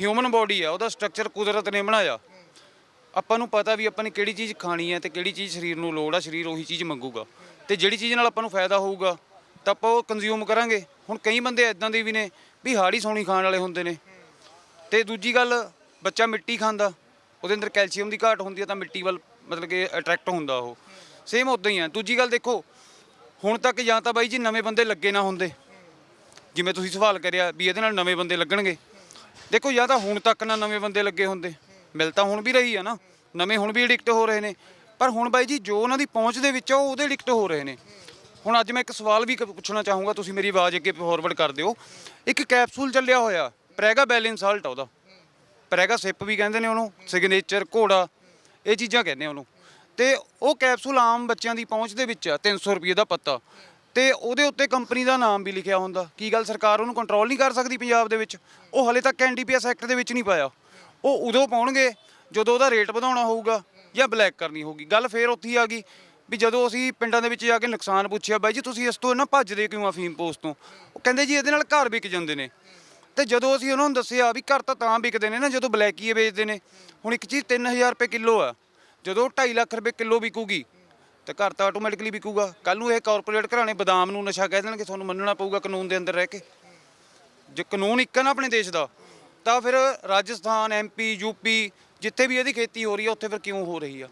ਹਿਊਮਨ ਬੋਡੀ ਆ ਉਹਦਾ ਸਟਰਕਚਰ ਕੁਦਰਤ ਨੇ ਬਣਾਇਆ ਆਪਾਂ ਨੂੰ ਪਤਾ ਵੀ ਆਪਾਂ ਨੇ ਕਿਹੜੀ ਚੀਜ਼ ਖਾਣੀ ਹੈ ਤੇ ਕਿਹੜੀ ਚੀਜ਼ ਸਰੀਰ ਨੂੰ ਲੋੜ ਆ, ਸਰੀਰ ਉਹੀ ਚੀਜ਼ ਮੰਗੂਗਾ। ਤੇ ਜਿਹੜੀ ਚੀਜ਼ ਨਾਲ ਆਪਾਂ ਨੂੰ ਫਾਇਦਾ ਹੋਊਗਾ, ਤਾਂ ਆਪਾਂ ਉਹ ਕੰਜ਼ਿਊਮ ਕਰਾਂਗੇ। ਹੁਣ ਕਈ ਬੰਦੇ ਇਦਾਂ ਦੇ ਵੀ ਨੇ ਵੀ ਹਾੜੀ ਸੌਣੀ ਖਾਣ ਵਾਲੇ ਹੁੰਦੇ ਨੇ। ਤੇ ਦੂਜੀ ਗੱਲ, ਬੱਚਾ ਮਿੱਟੀ ਖਾਂਦਾ, ਉਹਦੇ ਅੰਦਰ ਕੈਲਸ਼ੀਅਮ ਦੀ ਘਾਟ ਹੁੰਦੀ ਹੈ ਤਾਂ ਮਿੱਟੀ ਵੱਲ ਮਤਲਬ ਕਿ ਅਟਰੈਕਟ ਹੁੰਦਾ ਉਹ। ਸੇਮ ਉਦਾਂ ਹੀ ਆ ਦੂਜੀ ਗੱਲ ਦੇਖੋ, ਹੁਣ ਤੱਕ ਜਾਂ ਤਾਂ ਬਾਈ ਜੀ ਨਵੇਂ ਬੰਦੇ ਲੱਗੇ ਨਾ ਹੁੰਦੇ। ਜਿਵੇਂ ਤੁਸੀਂ ਸਵਾਲ ਕਰਿਆ ਵੀ ਇਹਦੇ ਨਾਲ ਨਵੇਂ ਬੰਦੇ ਲੱਗਣਗੇ। ਦੇਖੋ ਜਾਂ ਤਾਂ ਹੁਣ ਤੱਕ ਨਾ ਨਵੇਂ ਬੰਦੇ ਲੱਗੇ ਹੁੰਦੇ। ਮਿਲ ਤਾਂ ਹੁਣ ਵੀ ਰਹੀ ਆ ਨਾ। ਨਵੇਂ ਹੁਣ ਵੀ ਐਡਿਕਟ ਹੋ ਰਹੇ ਨੇ। ਪਰ ਹੁਣ ਬਾਈ ਜੀ, ਜੋ ਉਹਨਾਂ ਦੀ ਪਹੁੰਚ ਦੇ ਵਿੱਚ ਆ, ਉਹ ਉਹਦੇ ਐਡਿਕਟ ਹੋ ਰਹੇ ਨੇ। ਹੁਣ ਅੱਜ ਮੈਂ ਇੱਕ ਸਵਾਲ ਵੀ ਕ- ਪੁੱਛਣਾ ਚਾਹੂੰਗਾ, ਤੁਸੀਂ ਮੇਰੀ ਆਵਾਜ਼ ਅੱਗੇ ਫਾਰਵਰਡ ਕਰ ਦਿਓ। ਇੱਕ ਕੈਪਸੂਲ ਚੱਲਿਆ ਹੋਇਆ ਪ੍ਰੈਗਾ ਬੈਲੈਂਸ ਸਾਲਟ ਉਹਦਾ। ਪ੍ਰੈਗਾ ਸਿਪ ਵੀ ਕਹਿੰਦੇ ਨੇ ਉਹਨੂੰ ਸਿਗਨੇਚਰ ਘੋੜਾ, ਇਹ ਚੀਜ਼ਾਂ ਕਹਿੰਦੇ ਉਹਨੂੰ। ਤੇ ਉਹ ਕੈਪਸੂਲ ਆਮ ਬੱਚਿਆਂ ਦੀ ਪਹੁੰਚ ਦੇ ਵਿੱਚ ਆ 300 ਰੁਪਏ ਦਾ ਪੱਤਾ। ਤੇ ਉਹਦੇ ਉੱਤੇ ਕੰਪਨੀ ਦਾ ਨਾਮ ਵੀ ਲਿਖਿਆ ਹੁੰਦਾ। ਕੀ ਗੱਲ ਸਰਕਾਰ ਉਹਨੂੰ ਕੰਟਰੋਲ ਨਹੀਂ ਕਰ ਸਕਦੀ ਪੰਜਾਬ ਦੇ ਵਿੱਚ? ਉਹ ਹਲੇ ਤੱਕ ਐਨਡੀਪੀਐਸ ਐਕਟ ਦੇ ਵਿੱਚ ਨਹੀਂ ਪਾਇਆ। ਉਹ ਉਦੋਂ ਪਾਉਣਗੇ ਜਦੋਂ ਉਹਦਾ ਰੇਟ ਵਧਾਉਣਾ ਹੋਊਗਾ ਜਾਂ ਬਲੈਕ ਕਰਨੀ ਹੋਊਗੀ। ਗੱਲ ਫੇਰ ਉੱਥੇ ਹੀ ਆ ਗਈ ਵੀ ਜਦੋਂ ਅਸੀਂ ਪਿੰਡਾਂ ਦੇ ਵਿੱਚ ਜਾ ਕੇ ਨੁਕਸਾਨ ਪੁੱਛਿਆ, ਬਾਈ ਜੀ ਤੁਸੀਂ ਇਸ ਤੋਂ ਨਾ ਭੱਜਦੇ ਕਿਉਂ ਆ ਫੀਮ ਪੋਸਟ ਤੋਂ? ਉਹ ਕਹਿੰਦੇ ਜੀ ਇਹਦੇ ਨਾਲ ਘਰ ਵਿਕ ਜਾਂਦੇ ਨੇ। ਤੇ ਜਦੋਂ ਅਸੀਂ ਉਹਨਾਂ ਨੂੰ ਦੱਸਿਆ ਵੀ ਘਰ ਤਾਂ ਤਾਂ ਵਿਕਦੇ ਨੇ ਨਾ, ਜਦੋਂ ਬਲੈਕੀਏ ਵੇਚਦੇ ਨੇ, ਹੁਣ ਇੱਕ ਚੀਜ਼ 3000 ਰੁਪਏ ਕਿਲੋ ਆ। ਜਦੋਂ 2.5 ਲੱਖ ਰੁਪਏ ਕਿਲੋ ਵਿਕੂਗੀ, ਤੇ ਘਰ ਤਾਂ ਆਟੋਮੈਟਿਕਲੀ ਵਿਕੂਗਾ। ਕੱਲ ਨੂੰ ਇਹ ਕਾਰਪੋਰੇਟ ਘਰਾਣੇ ਬਦਾਮ ਨੂੰ ਨਸ਼ਾ ਕਹਿ ਦੇਣਗੇ, ਤੁਹਾਨੂੰ ਮੰਨਣਾ ਪਊਗਾ ਕਾਨੂੰਨ ਦੇ ਅੰਦਰ ਰਹਿ ਕੇ। ਜੇ ਕਾਨੂੰਨ ਇੱਕ ਹੈ ਨਾ ਆਪਣੇ ਦੇਸ਼ ਦਾ ਤਾਂ ਫਿਰ ਰਾਜਸਥਾਨ ਐਮਪੀ ਯੂਪੀ ਜਿੱਥੇ ਵੀ ਇਹਦੀ ਖੇਤੀ ਹੋ ਰਹੀ ਹੈ ਉੱਥੇ ਫਿਰ ਕਿਉਂ ਹੋ ਰਹੀ ਆ?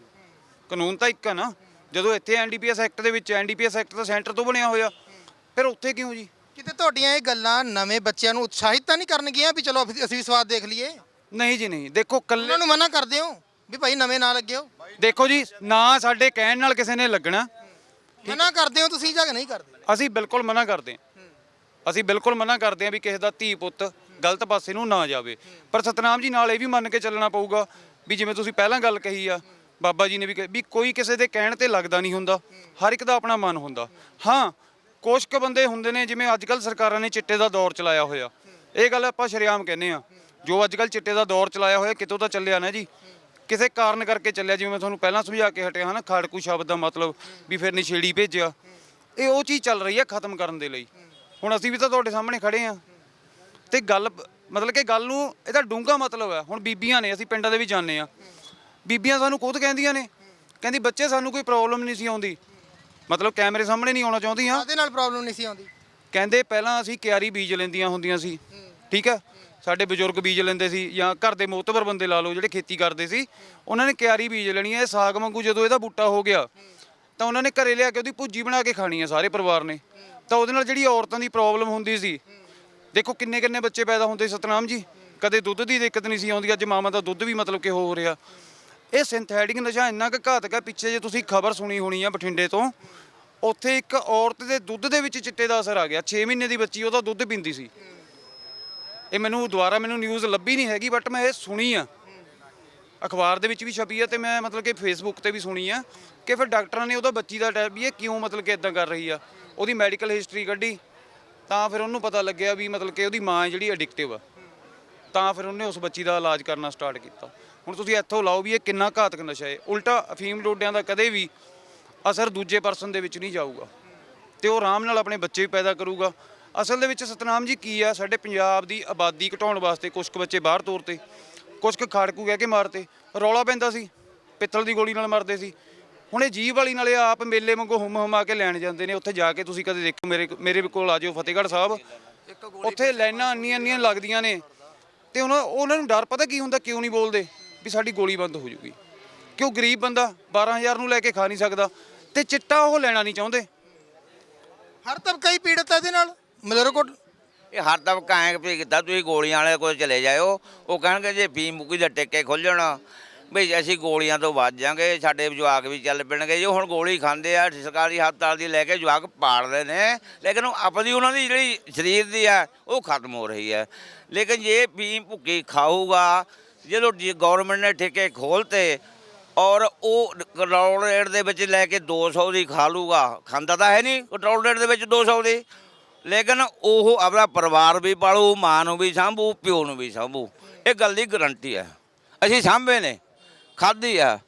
ਕਾਨੂੰਨ ਤਾਂ ਇੱਕ ਹੈ ਨਾ। ਜਦੋਂ ਇੱਥੇ ਐਨਡੀਪੀਐਸ ਐਕਟ ਦੇ ਵਿੱਚ ਐਨਡੀਪੀਐਸ ਐਕਟ ਤਾਂ ਸੈਂਟਰ ਤੋਂ ਬਣਿਆ ਹੋਇਆ ਫਿਰ ਉੱਥੇ ਕਿਉਂ ਜੀ? ਕਿਤੇ ਤੁਹਾਡੀਆਂ ਇਹ ਗੱਲਾਂ ਨਵੇਂ ਬੱਚਿਆਂ ਨੂੰ ਉਤਸ਼ਾਹਿਤ ਤਾਂ ਨਹੀਂ ਕਰਨਗੀਆਂ ਵੀ ਚਲੋ ਅਸੀਂ ਵੀ ਸਵਾਦ ਦੇਖ ਲਈਏ? ਨਹੀਂ ਜੀ ਨਹੀਂ। ਦੇਖੋ ਕੱਲੇ ਉਹਨਾਂ ਨੂੰ ਮਨਾ ਕਰਦੇ ਹੋ ਵੀ ਭਾਈ ਨਵੇਂ ਨਾ ਲੱਗਿਓ? ਦੇਖੋ ਜੀ ਨਾ ਸਾਡੇ ਕਹਿਣ ਨਾਲ ਕਿਸੇ ਨੇ ਲੱਗਣਾ। ਮਨਾ ਕਰਦੇ ਹੋ ਤੁਸੀਂ ਜਾਂ ਨਹੀਂ ਕਰਦੇ? ਅਸੀਂ ਬਿਲਕੁਲ ਮਨਾ ਕਰਦੇ ਹਾਂ। ਅਸੀਂ ਬਿਲਕੁਲ ਮਨਾ ਕਰਦੇ ਹਾਂ ਵੀ ਕਿਸੇ ਦਾ ਧੀ ਪੁੱਤ ਗਲਤ ਪਾਸੇ ਨੂੰ ਨਾ ਜਾਵੇ। ਪਰ ਸਤਨਾਮ ਜੀ ਨਾਲ ਇਹ ਵੀ ਮੰਨ ਕੇ ਚੱਲਣਾ ਪਊਗਾ ਵੀ ਜਿਵੇਂ ਤੁਸੀਂ ਪਹਿਲਾਂ ਗੱਲ ਕਹੀ ਆ, ਬਾਬਾ ਜੀ ਨੇ ਵੀ ਕਹੀ ਵੀ ਕੋਈ ਕਿਸੇ ਦੇ ਕਹਿਣ ਤੇ ਲੱਗਦਾ ਨਹੀਂ ਹੁੰਦਾ, ਹਰ ਇੱਕ ਦਾ ਆਪਣਾ ਮਨ ਹੁੰਦਾ। ਹਾਂ ਕੁਛ ਕੁ ਬੰਦੇ ਹੁੰਦੇ ਨੇ ਜਿਵੇਂ ਅੱਜ ਕੱਲ ਸਰਕਾਰਾਂ ਨੇ ਚਿੱਟੇ ਦਾ ਦੌਰ ਚਲਾਇਆ ਹੋਇਆ। ਇਹ ਗੱਲ ਆਪਾਂ ਸ਼ਰੇਆਮ ਕਹਿੰਦੇ ਆ ਜੋ ਅੱਜ ਕੱਲ ਚਿੱਟੇ ਦਾ ਦੌਰ ਚਲਾਇਆ ਹੋਇਆ, ਕਿਤੋਂ ਤਾਂ ਚੱਲਿਆ ਨਾ ਜੀ। ਕਿਸੇ ਕਾਰਨ ਕਰਕੇ ਚੱਲਿਆ, ਜਿਵੇਂ ਮੈਂ ਤੁਹਾਨੂੰ ਪਹਿਲਾਂ ਸਮਝਾ ਕੇ ਹਟਿਆ ਹਾਂ ਨਾ ਖਾੜਕੂ ਸ਼ਬਦ ਦਾ ਮਤਲਬ ਵੀ ਫਿਰ ਨਸ਼ੇੜੀ ਭੇਜਿਆ। ਇਹ ਉਹ ਚੀਜ਼ ਚੱਲ ਰਹੀ ਹੈ ਖਤਮ ਕਰਨ ਦੇ ਲਈ। ਹੁਣ ਅਸੀਂ ਵੀ ਤਾਂ ਤੁਹਾਡੇ ਸਾਹਮਣੇ ਖੜੇ ਆ ਤੇ ਗੱਲ ਮਤਲਬ ਕਿ ਗੱਲ ਨੂੰ ਇਹਦਾ ਡੂੰਘਾ ਮਤਲਬ ਹੈ। ਹੁਣ ਬੀਬੀਆਂ ਨੇ ਅਸੀਂ ਪਿੰਡਾਂ ਦੇ ਵੀ ਜਾਂਦੇ ਆ ਬੀਬੀਆਂ ਸਾਨੂੰ ਖੁਦ ਕਹਿੰਦੀਆਂ ਨੇ। ਕਹਿੰਦੀ ਬੱਚੇ ਸਾਨੂੰ ਕੋਈ ਪ੍ਰੋਬਲਮ ਨਹੀਂ ਸੀ ਆਉਂਦੀ। ਮਤਲਬ ਕੈਮਰੇ ਸਾਹਮਣੇ ਨਹੀਂ ਆਉਣਾ ਚਾਹੁੰਦੀਆਂ। ਕਾਹਦੇ ਨਾਲ ਪ੍ਰੋਬਲਮ ਨਹੀਂ ਸੀ ਆਉਂਦੀ? ਕਹਿੰਦੇ ਪਹਿਲਾਂ ਅਸੀਂ ਕਿਆਰੀ ਬੀਜ ਲੈਂਦੀਆਂ ਹੁੰਦੀਆਂ ਸੀ। ਠੀਕ ਹੈ? ਸਾਡੇ ਬਜ਼ੁਰਗ ਬੀਜ ਲੈਂਦੇ ਸੀ ਜਾਂ ਘਰ ਦੇ ਮੋਤਬਰ ਬੰਦੇ ਲਾ ਲਓ ਜਿਹੜੇ ਖੇਤੀ ਕਰਦੇ ਸੀ। ਉਹਨਾਂ ਨੇ ਕਿਆਰੀ ਬੀਜ ਲੈਣੀ ਹੈ। ਇਹ ਸਾਗ ਵਾਂਗੂ ਜਦੋਂ ਇਹਦਾ ਬੂਟਾ ਹੋ ਗਿਆ ਤਾਂ ਉਹਨਾਂ ਨੇ ਘਰੇ ਲਿਆ ਕੇ ਉਹਦੀ ਭੁੱਜੀ ਬਣਾ ਕੇ ਖਾਣੀ ਹੈ ਸਾਰੇ ਪਰਿਵਾਰ ਨੇ। ਤਾਂ ਉਹਦੇ ਨਾਲ ਜਿਹੜੀ ਔਰਤਾਂ ਦੀ ਪ੍ਰੋਬਲਮ ਹੁੰਦੀ ਸੀ ਦੇਖੋ ਕਿੰਨੇ ਕਿੰਨੇ ਬੱਚੇ ਪੈਦਾ ਹੁੰਦੇ ਸਤਨਾਮ ਜੀ। ਕਦੇ ਦੁੱਧ ਦੀ ਦਿੱਕਤ ਨਹੀਂ ਸੀ ਆਉਂਦੀ, ਅੱਜ ਮਾਵਾਂ ਦਾ ਦੁੱਧ ਵੀ ਮਤਲਬ ਕਿ ਹੋ ਰਿਹਾ। ਇਹ ਸਿੰਥੈਟਿਕ ਨਸ਼ਾ ਇੰਨਾ ਕੁ ਘਾਤਕ ਹੈ, ਪਿੱਛੇ ਜੇ ਤੁਸੀਂ ਖਬਰ ਸੁਣੀ ਹੋਣੀ ਆ ਬਠਿੰਡੇ ਤੋਂ, ਉੱਥੇ ਇੱਕ ਔਰਤ ਦੇ ਦੁੱਧ ਦੇ ਵਿੱਚ ਚਿੱਟੇ ਦਾ ਅਸਰ ਆ ਗਿਆ। 6 ਮਹੀਨੇ ਦੀ ਬੱਚੀ, ਉਹਦਾ ਦੁੱਧ ਪੀਂਦੀ ਸੀ। ਇਹ ਮੈਨੂੰ ਦੁਬਾਰਾ ਮੈਨੂੰ ਨਿਊਜ਼ ਲੱਭੀ ਨਹੀਂ ਹੈਗੀ ਬਟ ਮੈਂ ਇਹ ਸੁਣੀ ਆ। ਅਖਬਾਰ ਦੇ ਵਿੱਚ ਵੀ ਛਪੀ ਆ ਤੇ ਮੈਂ ਮਤਲਬ ਕਿ ਫੇਸਬੁੱਕ ਤੇ ਵੀ ਸੁਣੀ ਆ ਕਿ ਫਿਰ ਡਾਕਟਰਾਂ ਨੇ ਉਹਦਾ ਬੱਚੀ ਦਾ ਟੈਸਟ ਵੀ ਇਹ ਕਿਉਂ ਮਤਲਬ ਕਿ ਇਦਾਂ ਕਰ ਰਹੀ ਆ? ਉਹਦੀ ਮੈਡੀਕਲ ਹਿਸਟਰੀ ਕੱਢੀ। ਤਾਂ ਫਿਰ ਉਹਨੂੰ ਪਤਾ ਲੱਗਿਆ ਵੀ ਮਤਲਬ ਕਿ ਉਹਦੀ ਮਾਂ ਜਿਹੜੀ ਐਡਿਕਟਿਵ ਆ। ਤਾਂ ਫਿਰ ਉਹਨੇ ਉਸ ਬੱਚੀ ਦਾ ਇਲਾਜ ਕਰਨਾ ਸਟਾਰਟ ਕੀਤਾ। ਹੁਣ ਤੁਸੀਂ ਇੱਥੋਂ ਲਾਓ ਵੀ ਇਹ ਕਿੰਨਾ ਘਾਤਕ ਨਸ਼ਾ ਹੈ। ਉਲਟਾ ਅਫੀਮ ਡੋਡਿਆਂ ਦਾ ਕਦੇ ਵੀ ਅਸਰ ਦੂਜੇ ਪਰਸਨ ਦੇ ਵਿੱਚ ਨਹੀਂ ਜਾਊਗਾ। ਤੇ ਉਹ ਆਰਾਮ ਨਾਲ ਆਪਣੇ ਬੱਚੇ ਵੀ ਪੈਦਾ ਕਰੂਗਾ। ਅਸਲ ਦੇ ਵਿੱਚ ਸਤਨਾਮ ਜੀ ਕੀ ਆ? ਸਾਡੇ ਪੰਜਾਬ ਦੀ ਆਬਾਦੀ ਘਟਾਉਣ ਵਾਸਤੇ ਕੁਝ ਕੁ ਬੱਚੇ ਬਾਹਰ ਤੋਰਤੇ। ਕੁਝ ਕੁ ਖਾੜਕੂ ਕਹਿ ਕੇ ਮਾਰਤੇ। ਰੌਲਾ ਪੈਂਦਾ ਸੀ। ਪਿੱਤਲ ਦੀ ਗੋਲੀ ਨਾਲ ਮਰਦੇ ਸੀ। ਹੁਣ ਇਹ ਜੀਵ ਵਾਲੀ ਨਾਲੇ ਆਪ ਮੇਲੇ ਵਾਂਗੂ ਹੁਮ ਹੁਮਾ ਕੇ ਲੈਣ ਜਾਂਦੇ ਨੇ ਉੱਥੇ ਜਾ ਕੇ ਤੁਸੀਂ ਕਦੇ ਦੇਖੋ ਮੇਰੇ ਮੇਰੇ ਕੋਲ ਆ ਜਾਓ ਫਤਿਹਗੜ੍ਹ ਸਾਹਿਬ। ਉੱਥੇ ਲਾਈਨਾਂ ਇੰਨੀਆਂ ਇੰਨੀਆਂ ਲੱਗਦੀਆਂ ਨੇ ਤੇ ਉਹਨਾਂ ਉਹਨਾਂ ਨੂੰ ਡਰ ਪਤਾ ਕੀ ਹੁੰਦਾ ਕਿਉਂ ਨਹੀਂ ਬੋਲਦੇ? ਵੀ ਸਾਡੀ ਗੋਲੀ ਬੰਦ ਹੋ ਜੂਗੀ। ਕਿਉਂ ਗਰੀਬ ਬੰਦਾ 12000 ਨੂੰ ਲੈ ਕੇ ਖਾ ਨਹੀਂ ਸਕਦਾ? ਤੇ ਚਿੱਟਾ ਉਹ ਲੈਣਾ ਨਹੀਂ ਚਾਹੁੰਦੇ। ਹਰ ਤਬਕਾ ਹੀ ਪੀੜਤ ਹੈ ਇਹਦੇ ਨਾਲ ਮਲੇਰਕੋਟ ਇਹ ਹਰ ਦਬਕਾ ਐਂ ਵੀ ਕੀਤਾ ਤੁਸੀਂ ਗੋਲੀਆਂ ਵਾਲੇ ਕੋਲ ਚਲੇ ਜਾਇਓ ਉਹ ਕਹਿਣਗੇ ਜੇ ਫੀਮ ਮੁਕੀ ਦੇ ਟਿੱਕੇ ਖੁੱਲ੍ਹਣ ਵੀ ਅਸੀਂ ਗੋਲੀਆਂ ਤੋਂ ਬਚ ਜਾਾਂਗੇ, ਸਾਡੇ ਜਵਾਕ ਵੀ ਚੱਲ ਪੈਣਗੇ। ਜੇ ਹੁਣ ਗੋਲੀ ਖਾਂਦੇ ਆ, ਸਰਕਾਰੀ ਹਸਪਤਾਲ ਦੀ ਲੈ ਕੇ ਜਵਾਕ ਪਾੜਦੇ ਨੇ, ਲੇਕਿਨ ਉਹ ਆਪਣੀ ਉਹਨਾਂ ਦੀ ਜਿਹੜੀ ਸਰੀਰ ਦੀ ਆ, ਉਹ ਖਤਮ ਹੋ ਰਹੀ ਹੈ ਲੇਕਿਨ ਜੇ ਫੀਮ ਭੁੱਕੀ ਖਾਊਗਾ, ਜਦੋਂ ਗਵਰਨਮੈਂਟ ਨੇ ਠੇਕੇ ਖੋਲਤੇ ਔਰ ਉਹ ਕੰਟਰੋਲ ਰੇਟ ਦੇ ਵਿੱਚ ਲੈ ਕੇ 200 ਦੀ ਖਾ ਲੂਗਾ, ਖਾਂਦਾ ਤਾਂ ਹੈ ਨਹੀਂ ਕੰਟਰੋਲ ਰੇਟ ਦੇ ਵਿੱਚ 200 ਦੀ। ਲੇਕਿਨ ਉਹ ਆਪਣਾ ਪਰਿਵਾਰ ਵੀ ਪਾਲੂ, ਮਾਂ ਨੂੰ ਵੀ ਸਾਂਭੂ, ਪਿਓ ਨੂੰ ਵੀ ਸਾਂਭੂ। ਇਹ ਗੱਲ ਦੀ ਗਰੰਟੀ ਹੈ ਅਸੀਂ ਸਾਂਭੇ ਨੇ। ਖਾਧੀ ਆ।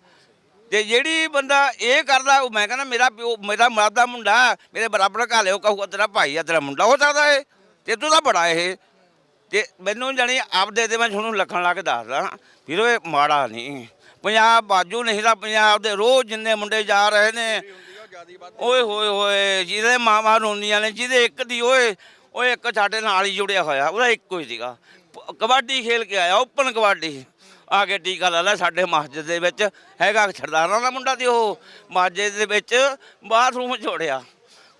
ਤੇ ਜਿਹੜੀ ਬੰਦਾ ਇਹ ਕਰਦਾ, ਉਹ ਮੈਂ ਕਹਿੰਦਾ ਮੇਰਾ ਪਿਓ, ਮੇਰਾ ਮਾਦਾ ਮੁੰਡਾ, ਮੇਰੇ ਬਰਾਬਰ ਘਾ ਲਿਓ ਕਹੂਗਾ, ਤੇਰਾ ਭਾਈ ਆ, ਤੇਰਾ ਮੁੰਡਾ, ਹੋ ਸਕਦਾ ਏ ਤੇ ਤੂੰ ਤਾਂ ਬੜਾ ਇਹ। ਤੇ ਮੈਨੂੰ ਜਾਣੀ ਆਪਦੇ ਤੇ ਮੈਂ ਤੁਹਾਨੂੰ ਲੱਖਣ ਲਾ ਕੇ ਦੱਸਦਾ, ਵੀਰੋ ਇਹ ਮਾੜਾ ਨਹੀਂ। ਪੰਜਾਬ ਬਾਜੂ ਨਹੀਂ ਤਾਂ ਪੰਜਾਬ ਦੇ ਰੋਜ਼ ਜਿੰਨੇ ਮੁੰਡੇ ਜਾ ਰਹੇ ਨੇ। ਓਏ ਹੋਏ ਹੋਏ, ਜਿਹਦੇ ਮਾਵਾਂ ਰੋਂਦੀਆਂ ਨੇ, ਜਿਹਦੇ ਇੱਕ ਦੀ ਓਏ ਓਏ ਇੱਕ ਸਾਡੇ ਨਾਲ ਹੀ ਜੁੜਿਆ ਹੋਇਆ, ਉਹਦਾ ਇੱਕੋ ਹੀ ਸੀਗਾ। ਕਬੱਡੀ ਖੇਲ ਕੇ ਆਇਆ, ਓਪਨ ਕਬੱਡੀ। ਆ ਕੇ ਟੀਕਾ ਲਾ ਲਿਆ ਸਾਡੇ ਮਸਜਿਦ ਦੇ ਵਿੱਚ। ਹੈਗਾ ਸਰਦਾਰਾਂ ਦਾ ਮੁੰਡਾ ਤੇ ਉਹ ਮਸਜਿਦ ਦੇ ਵਿੱਚ ਬਾਥਰੂਮ ਛੋੜਿਆ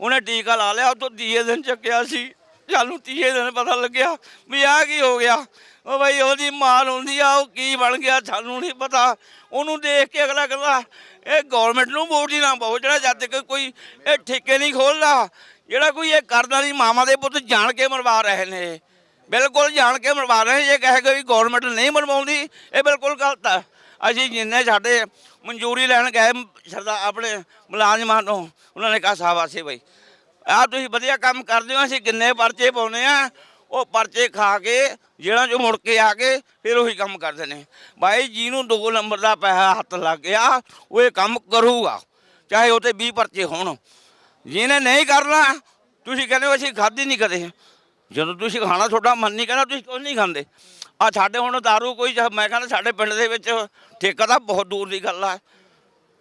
ਉਹਨੇ ਟੀਕਾ ਲਾ ਲਿਆ, ਉਹ ਤੋਂ ਤੀਏ ਦਿਨ ਚੱਕਿਆ ਸੀ। ਸਾਨੂੰ ਤੀਏ ਦਿਨ ਪਤਾ ਲੱਗਿਆ ਵੀ ਆ ਕੀ ਹੋ ਗਿਆ। ਉਹ ਬਈ ਉਹਦੀ ਮਾਂ ਹੁੰਦੀ ਆ, ਉਹ ਕੀ ਬਣ ਗਿਆ ਸਾਨੂੰ ਨਹੀਂ ਪਤਾ। ਉਹਨੂੰ ਦੇਖ ਕੇ ਅਗਲਾ ਕਹਿੰਦਾ, ਇਹ ਗਵਰਨਮੈਂਟ ਨੂੰ ਵੋਟ ਹੀ ਨਾ ਪਾਓ, ਜਿਹੜਾ ਜਦ ਤੱਕ ਕੋਈ ਇਹ ਠੇਕੇ ਨਹੀਂ ਖੋਲਦਾ, ਜਿਹੜਾ ਕੋਈ ਇਹ ਕਰਦਾ ਨਹੀਂ ਮਾਮਾ ਦੇ ਪੁੱਤ ਜਾਣ ਕੇ ਮਰਵਾ ਰਹੇ ਨੇ। ਬਿਲਕੁਲ ਜਾਣ ਕੇ ਮਰਵਾ ਰਹੇ ਨੇ। ਜੇ ਕਹੇਗਾ ਵੀ ਗਵਰਨਮੈਂਟ ਨਹੀਂ ਮਰਵਾਉਂਦੀ, ਇਹ ਬਿਲਕੁਲ ਗਲਤ ਹੈ ਅਸੀਂ ਜਿੰਨੇ ਸਾਡੇ ਮਨਜ਼ੂਰੀ ਲੈਣ ਗਏ ਸਰਦਾ ਆਪਣੇ ਮੁਲਾਜ਼ਮਾਂ ਤੋਂ ਉਹਨਾਂ ਨੇ ਕਿਹਾ ਸਾਬਾਸੇ ਬਈ। ਆ ਤੁਸੀਂ ਵਧੀਆ ਕੰਮ ਕਰਦੇ ਹੋ, ਅਸੀਂ ਕਿੰਨੇ ਪਰਚੇ ਪਾਉਨੇ ਆ, ਉਹ ਪਰਚੇ ਖਾ ਕੇ ਜਿਹੜਾ ਜੋ ਮੁੜ ਕੇ ਆ ਕੇ ਫਿਰ ਉਹੀ ਕੰਮ ਕਰਦੇ ਨੇ। ਬਾਈ ਜਿਹਨੂੰ ਦੋ ਨੰਬਰ ਦਾ ਪੈਸਾ ਹੱਥ ਲੱਗ ਗਿਆ, ਉਹ ਇਹ ਕੰਮ ਕਰੂਗਾ, ਚਾਹੇ ਉਹ ਤੇ 20 ਪਰਚੇ ਹੋਣ। ਜਿਹਨੇ ਨਹੀਂ ਕਰਨਾ, ਤੁਸੀਂ ਕਹਿੰਦੇ ਹੋ ਅਸੀਂ ਖਾਧੀ ਨਹੀਂ ਕਦੇ। ਜਦੋਂ ਤੁਸੀਂ ਖਾਣਾ ਤੁਹਾਡਾ ਮਨ ਨਹੀਂ ਕਹਿੰਦਾ ਤੁਸੀਂ ਕਿਉਂ ਨਹੀਂ ਖਾਂਦੇ। ਆ ਸਾਡੇ ਹੁਣ दारू ਕੋਈ ਜਾਂ- ਮੈਂ ਕਹਿੰਦਾ ਸਾਡੇ ਪਿੰਡ ਦੇ ਵਿੱਚ ਠੇਕਾ ਤਾਂ ਬਹੁਤ ਦੂਰ ਦੀ ਗੱਲ ਆ।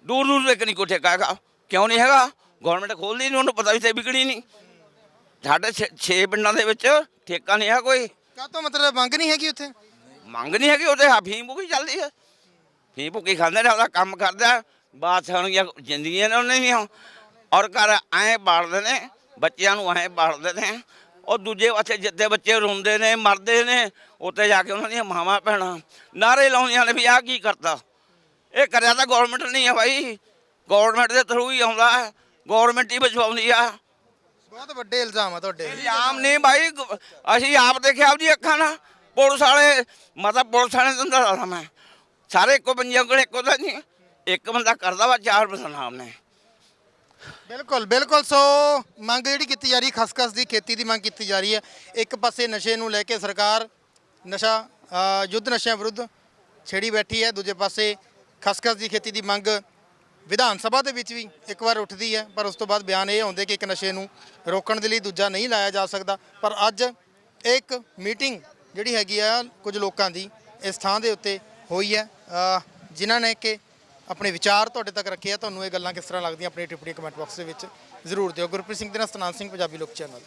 ਦੂਰ ਦੂਰ ਤੱਕ ਨਹੀਂ ਕੋਈ ਠੇਕਾ ਹੈਗਾ। ਕਿਉਂ ਨਹੀਂ ਹੈਗਾ? ਗਵਰਨਮੈਂਟ ਖੋਲਦੀ ਨਹੀਂ ਉਹਨੂੰ ਪਤਾ ਵੀ ਤੇ ਵਿਕਣੀ ਨਹੀਂ ਸਾਡੇ 6 ਪਿੰਡਾਂ ਦੇ ਵਿੱਚ ਠੇਕਾ ਨਹੀਂ ਹੈ ਕੋਈ। ਕਾਹ ਤੋਂ ਮਤਲਬ ਮੰਗ ਨਹੀਂ ਹੈਗੀ ਉੱਥੇ? ਮੰਗ ਨਹੀਂ ਹੈਗੀ ਉਹਦੇ ਫੀਮ ਭੁੱਕੀ ਚੱਲਦੀ ਹੈ ਫੀਮ ਭੁੱਕੀ ਖਾਂਦੇ ਨੇ ਉਹਦਾ ਕੰਮ ਕਰਦਾ। ਬਾਤ ਹੋਣਗੀਆਂ ਜ਼ਿੰਦਗੀਆਂ ਨੇ ਉਹਨੇ ਦੀਆਂ ਔਰ ਘਰ ਐਂ ਬਾੜਦੇ ਨੇ ਬੱਚਿਆਂ ਨੂੰ ਐਂ ਬਾੜਦੇ ਨੇ। ਉਹ ਦੂਜੇ ਪਾਸੇ ਜਿੱਦੇ ਬੱਚੇ ਰੋਂਦੇ ਨੇ ਮਰਦੇ ਨੇ ਉੱਤੇ ਜਾ ਕੇ ਉਹਨਾਂ ਦੀਆਂ ਮਾਵਾਂ ਭੈਣਾਂ ਨਾਰੇ ਲਾਉਂਦੀਆਂ ਨੇ ਵੀ ਆਹ ਕੀ ਕਰਦਾ ਇਹ ਕਰਿਆ ਤਾਂ ਗਵਰਨਮੈਂਟ ਨਹੀਂ ਹੈ ਭਾਈ ਗਵਰਨਮੈਂਟ ਦੇ ਥਰੂ ਹੀ ਆਉਂਦਾ ਹੈ। ਗਵਰਨਮੈਂਟ ਹੀ ਬਚਾਉਂਦੀ ਆ। ਬਹੁਤ ਵੱਡੇ ਇਲਜ਼ਾਮ ਆ ਤੁਹਾਡੇ। ਇਲਜ਼ਾਮ ਨਹੀਂ ਭਾਈ ਅਸੀਂ ਆਪ ਦੇਖਿਆ ਆਪਦੀ ਅੱਖਾਂ ਨਾਲ। ਪੁਲਿਸ ਵਾਲੇ ਮਤਲਬ ਪੁਲਿਸ ਵਾਲੇ ਨੂੰ ਦੱਸਦਾ ਮੈਂ। ਸਾਰੇ ਇੱਕੋ ਬੰਜਿਆਂ ਕੋਲ ਇੱਕੋ ਦਾ ਨਹੀਂ। ਇੱਕ ਬੰਦਾ ਕਰਦਾ ਵਾ ਚਾਰ ਬੰਦਾ ਨਾਮ ਨੇ ਬਿਲਕੁਲ ਬਿਲਕੁਲ। ਸੋ ਮੰਗ ਜਿਹੜੀ ਕੀਤੀ ਜਾ ਰਹੀ ਖਸਖਸ ਦੀ ਖੇਤੀ ਦੀ ਮੰਗ ਕੀਤੀ ਜਾ ਰਹੀ ਹੈ। ਇੱਕ ਪਾਸੇ ਨਸ਼ੇ ਨੂੰ ਲੈ ਕੇ ਸਰਕਾਰ ਨਸ਼ਾ ਅ, ਯੁੱਧ ਨਸ਼ਿਆਂ ਵਿਰੁੱਧ ਛੇੜੀ ਬੈਠੀ ਹੈ। ਦੂਜੇ ਪਾਸੇ ਖਸਖਸ ਦੀ ਖੇਤੀ ਦੀ ਮੰਗ ਵਿਧਾਨ ਸਭਾ ਦੇ ਵਿੱਚ ਵੀ ਇੱਕ ਵਾਰ ਉੱਠਦੀ ਹੈ। ਪਰ ਉਸ ਤੋਂ ਬਾਅਦ ਬਿਆਨ ਇਹ ਆਉਂਦੇ ਕਿ ਇੱਕ ਨਸ਼ੇ ਨੂੰ ਰੋਕਣ ਦੇ ਲਈ ਦੂਜਾ ਨਹੀਂ ਲਾਇਆ ਜਾ ਸਕਦਾ। ਪਰ ਅੱਜ ਇਹ ਇੱਕ ਮੀਟਿੰਗ ਜਿਹੜੀ ਹੈਗੀ ਆ ਕੁਝ ਲੋਕਾਂ ਦੀ ਇਸ ਥਾਂ ਦੇ ਉੱਤੇ ਹੋਈ ਹੈ। ਅ, ਜਿਨ੍ਹਾਂ ਨੇ ਕਿ ਆਪਣੇ ਵਿਚਾਰ ਤੁਹਾਡੇ ਤੱਕ ਰੱਖੇ ਆ, ਤੁਹਾਨੂੰ ਇਹ ਗੱਲਾਂ ਕਿਸ ਤਰ੍ਹਾਂ ਲੱਗਦੀਆਂ ਆਪਣੀ ਟਿੱਪਣੀ ਕਮੈਂਟ ਬਾਕਸ ਦੇ ਵਿੱਚ ਜ਼ਰੂਰ ਦਿਓ। ਗੁਰਪ੍ਰੀਤ ਸਿੰਘ ਦੇ ਨਾਲ ਸਤਨਾਮ ਸਿੰਘ, ਪੰਜਾਬੀ ਲੋਕ ਚੈਨਲ।